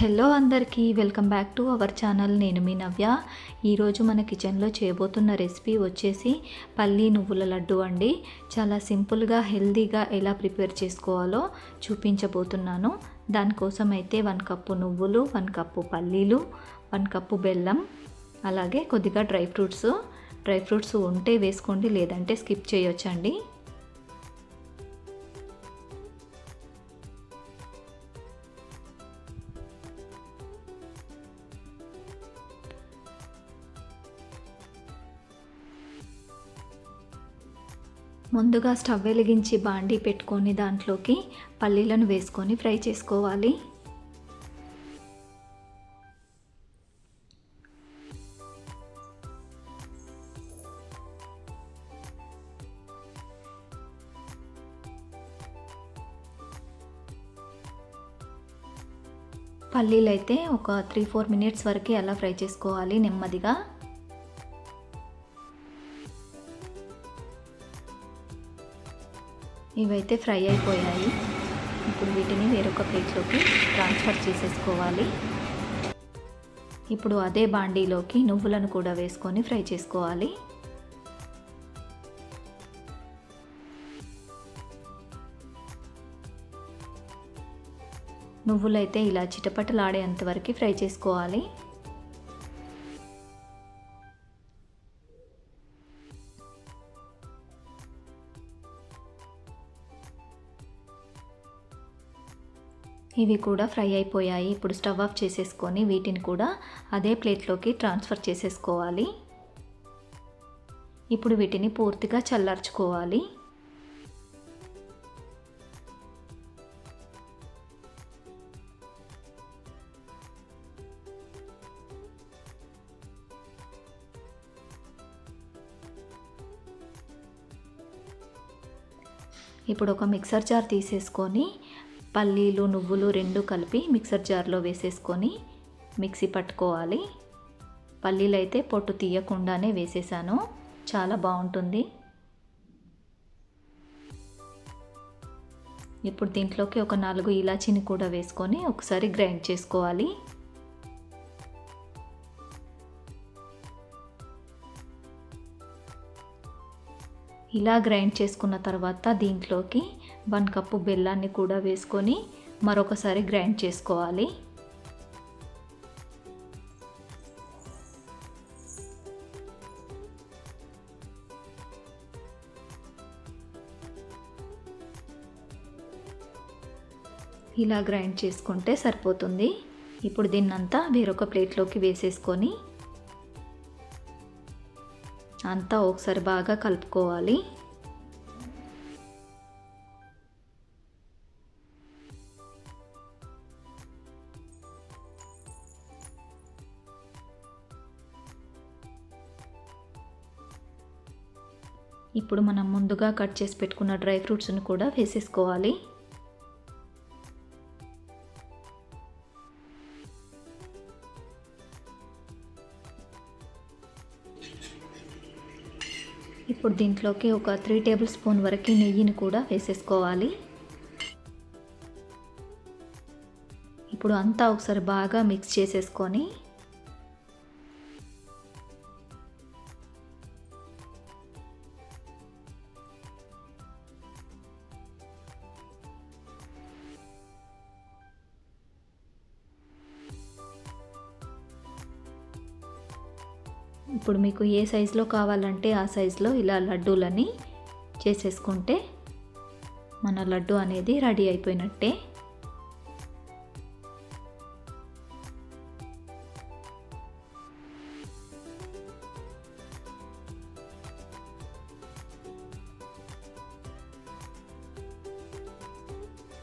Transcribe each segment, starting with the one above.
Hello అందరికీ welcome back to our channel. నేను మీ నవ్య. ఈరోజు మన కిచెన్లో చేయబోతున్న రెసిపీ వచ్చేసి పల్లీ నువ్వుల లడ్డు అండి. చాలా సింపుల్గా హెల్తీగా ఎలా ప్రిపేర్ చేసుకోవాలో చూపించబోతున్నాను. దానికోసం అయితే వన్ కప్పు నువ్వులు వన్ కప్పు పల్లీలు వన్ కప్పు బెల్లం అలాగే కొద్దిగా డ్రై ఫ్రూట్స్. డ్రై ఫ్రూట్స్ ఉంటే వేసుకోండి లేదంటే స్కిప్ చేయొచ్చండి. ముందుగా స్టవ్ వెలిగించి బాండీ పెట్టుకొని దాంట్లోకి పల్లీలను వేసుకొని ఫ్రై చేసుకోవాలి. పల్లీలు అయితే ఒక త్రీ ఫోర్ మినిట్స్ వరకు అలా ఫ్రై చేసుకోవాలి నెమ్మదిగా. ఇవైతే ఫ్రై అయిపోయాయి. ఇప్పుడు వీటిని వేరొక ప్లేట్లోకి ట్రాన్స్ఫర్ చేసేసుకోవాలి. ఇప్పుడు అదే బాండీలోకి నువ్వులను కూడా వేసుకొని ఫ్రై చేసుకోవాలి. నువ్వులైతే ఇలా చిటపటలాడేంత వరకు ఫ్రై చేసుకోవాలి. ఇవి కూడా ఫ్రై అయిపోయాయి. ఇప్పుడు స్టవ్ ఆఫ్ చేసేసుకొని వీటిని కూడా అదే ప్లేట్లోకి ట్రాన్స్ఫర్ చేసేసుకోవాలి. ఇప్పుడు వీటిని పూర్తిగా చల్లార్చుకోవాలి. ఇప్పుడు ఒక మిక్సర్ జార్ తీసేసుకొని పల్లీలు నువ్వులు రెండు కలిపి మిక్సర్ జార్లో వేసేసుకొని మిక్సీ పట్టుకోవాలి. పల్లీలు అయితే పొట్టు తీయకుండానే వేసేసాను. చాలా బాగుంటుంది. ఇప్పుడు దీంట్లోకి ఒక నాలుగు ఇలాచీని కూడా వేసుకొని ఒకసారి గ్రైండ్ చేసుకోవాలి. ఇలా గ్రైండ్ చేసుకున్న తర్వాత దీంట్లోకి వన్ కప్పు బెల్లాన్ని కూడా వేసుకొని మరొకసారి గ్రైండ్ చేసుకోవాలి. ఇలా గ్రైండ్ చేసుకుంటే సరిపోతుంది. ఇప్పుడు దీన్నంతా వేరొక ప్లేట్లోకి వేసేసుకొని అంతా ఒకసారి బాగా కలుపుకోవాలి. ఇప్పుడు మనం ముందుగా కట్ చేసి పెట్టుకున్న డ్రై ఫ్రూట్స్ని కూడా వేసేసుకోవాలి. ఇప్పుడు దీంట్లోకి ఒక త్రీ టేబుల్ స్పూన్ వరకు నెయ్యిని కూడా వేసేసుకోవాలి. ఇప్పుడు అంతా ఒకసారి బాగా మిక్స్ చేసేసుకొని ఇప్పుడు మీకు ఏ సైజులో కావాలంటే ఆ సైజులో ఇలా లడ్డూలని చేసేసుకుంటే మన లడ్డు అనేది రెడీ అయిపోయినట్టే.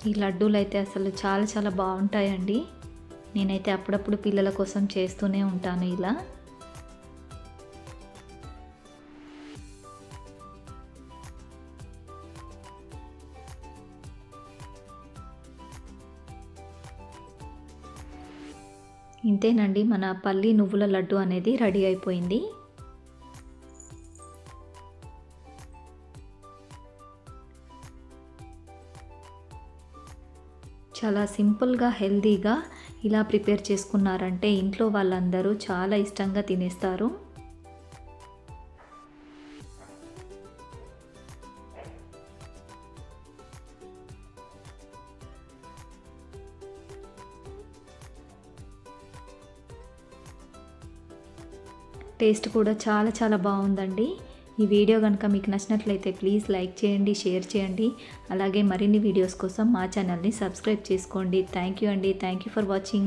ఈ లడ్డూలు అయితే అసలు చాలా చాలా బాగుంటాయండి. నేనైతే అప్పుడప్పుడు పిల్లల కోసం చేస్తూనే ఉంటాను ఇలా. ఇంతేనండి మన పల్లి నువ్వుల లడ్డు అనేది రెడీ అయిపోయింది. చాలా సింపుల్గా హెల్తీగా ఇలా ప్రిపేర్ చేసుకున్నారంటే ఇంట్లో వాళ్ళందరూ చాలా ఇష్టంగా తినేస్తారు. టేస్ట్ కూడా చాలా చాలా బాగుందండి. ఈ వీడియో కనుక మీకు నచ్చినట్లయితే ప్లీజ్ లైక్ చేయండి షేర్ చేయండి. అలాగే మరిన్ని వీడియోస్ కోసం మా ఛానల్ని సబ్స్క్రైబ్ చేసుకోండి. థ్యాంక్ యూ అండి. Thank you for watching.